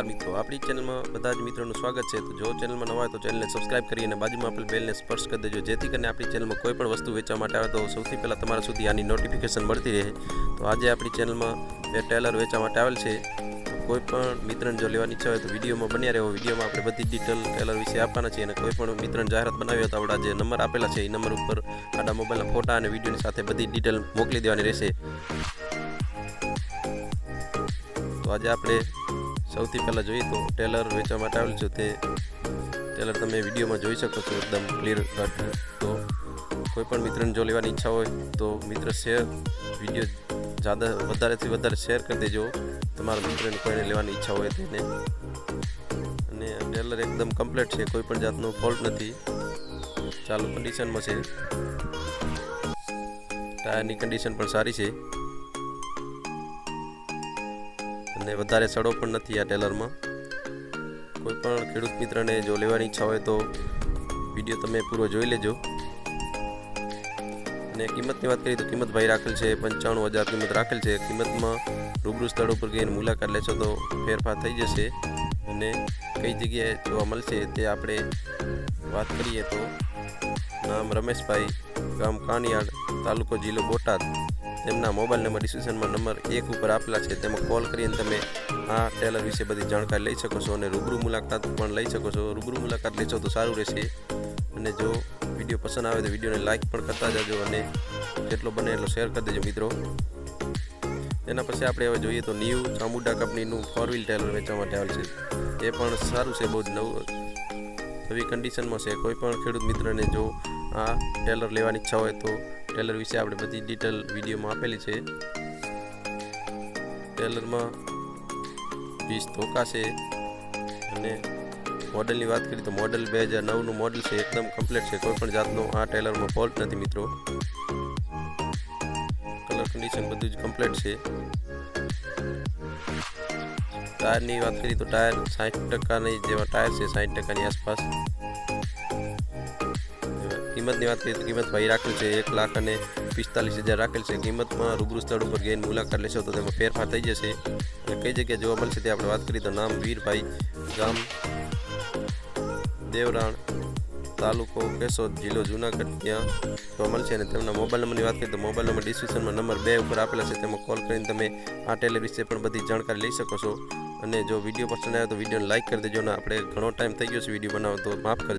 નમસ્કાર મિત્રો. આપણી ચેનલમાં બધા જ મિત્રોનું સ્વાગત છે. તો જો ચેનલમાં નવા હોય તો ચેનલને સબસ્ક્રાઇબ કરી અને બાજુમાં આપેલ બેલને સ્પર્શ કરી દેજો. જેથી કરીને આપણી ચેનલમાં કોઈ પણ વસ્તુ વેચવા માટે આવે તો સૌથી પહેલાં તમારા સુધી આની નોટિફિકેશન મળતી રહે. તો આજે આપણી ચેનલમાં બે ટેલર વેચવા માટે આવેલ છે. કોઈ પણ મિત્રને જો લેવાની ઈચ્છા હોય તો વિડીયોમાં બન્યા રહેવો. વિડીયોમાં આપણે બધી ડિટેલ ટેલર વિશે આપવાના છીએ અને કોઈ પણ મિત્રને જાહેરાત બનાવી હોય તો આપણા જે નંબર આપેલા છે, એ નંબર ઉપર આપણા મોબાઈલના ફોટા અને વિડીયોની સાથે બધી ડિટેલ મોકલી દેવાની રહેશે. તો આજે આપણે સૌથી પહેલાં જોઈએ તો ટેલર વેચવા માટે આવેલ છું તે ટેલર તમે વિડીયોમાં જોઈ શકો છો એકદમ ક્લિયર કટ તો કોઈ પણ મિત્રને જો લેવાની ઈચ્છા હોય તો મિત્ર શેર વીડિયો જ્યાદા વધારેથી વધારે શેર કરી દેજો. તમારા મિત્રને કોઈને લેવાની ઈચ્છા હોય તેને. અને ટેલર એકદમ કમ્પ્લીટ છે, કોઈ પણ જાતનો ફોલ્ટ નથી. ચાલુ કન્ડિશનમાં છે. ટાયરની કન્ડિશન પણ સારી છે. અને વધારે સડો પણ નથી આ ટેલરમાં. કોઈ પણ ખેડૂત મિત્રને જો લેવાની ઈચ્છા હોય તો વીડિયો તમે પૂરો જોઈ લેજો. અને કિંમતની વાત કરીએ તો કિંમત ભાઈ રાખેલ છે, પંચાણું હજાર કિંમત રાખેલ છે. કિંમતમાં રૂબરૂ સ્થળ ઉપર ગઈને મુલાકાત લેશો તો ફેરફાર થઈ જશે અને કઈ જગ્યાએ જોવા મળશે તે આપણે વાત કરીએ તો નામ રમેશભાઈ ગામ કાનિયાડ તાલુકો જિલ્લો બોટાદ. તેમના મોબાઈલ નંબર, ડિસ્ક્રિપ્શનમાં નંબર એક ઉપર આપેલા છે. તેમાં કોલ કરીને તમે આ ટેલર વિશે બધી જાણકારી લઈ શકો છો અને રૂબરૂ મુલાકાત પણ લઈ શકો છો. રૂબરૂ મુલાકાત લેશો તો સારું રહેશે. અને જો વીડિયો પસંદ આવે તો વિડીયોને લાઇક પણ કરતા જજો અને જેટલો બને એટલો શેર કરી દેજો મિત્રો. એના પછી આપણે હવે જોઈએ તો ન્યૂ ચામુંડા કંપનીનું ફોર વ્હીલ ટેલર વેચવા માટે આવેલ છે. એ પણ સારું છે, બહુ જ નવું, નવી કન્ડિશનમાં છે. કોઈ પણ ખેડૂત મિત્રને જો આ ટેલર લેવાની ઈચ્છા હોય તો ટેલર વિશે આપણે બધી ડિટેલ વિડીયોમાં આપેલી છે. ટેલરમાં વીસ ધોકા છે અને મોડલની વાત કરીએ તો મોડલ બે હજાર નવનું મોડલ છે, એકદમ કમ્પ્લીટ છે. કોઈ પણ જાતનો આ ટેલરમાં ફોલ્ટ નથી મિત્રો. કલર કન્ડિશન બધું જ કમ્પ્લીટ છે. ટાયરની વાત કરીએ તો ટાયર સાઠ ટકાની જેવા ટાયર છે સાઠ ટકાની આસપાસ. કિંમતની વાત કરીએ તો કિંમત ભાઈ રાખેલ છે, એક લાખ અને પિસ્તાલીસ હજાર રાખેલ છે. કિંમતમાં રૂબરૂ સ્થળ ઉપર ગઈને મુલાકાત લેશો તો તેમાં ફેરફાર થઈ જશે. અને કઈ જગ્યાએ જોવા મળશે તે આપણે વાત કરીએ તો નામ વીરભાઈ ગામ, દેવરાણ તાલુકો કેશોદ જિલ્લો જુનાગઢ. ત્યાં જોવા મળશે અને તેમના મોબાઈલ નંબરની વાત કરીએ તો મોબાઈલ નંબર ડિસ્ક્રિપ્શનમાં નંબર બે ઉપર આપેલા છે. તેમાં કોલ કરીને તમે આ ટેલર વિશે પણ બધી જાણકારી લઈ શકો છો. અને જો વીડિયો પસંદ આવે તો વિડીયોને લાઇક કરી દેજો અને આપણે ઘણો ટાઈમ થઈ ગયો છે વીડિયો બનાવો તો માફ કરી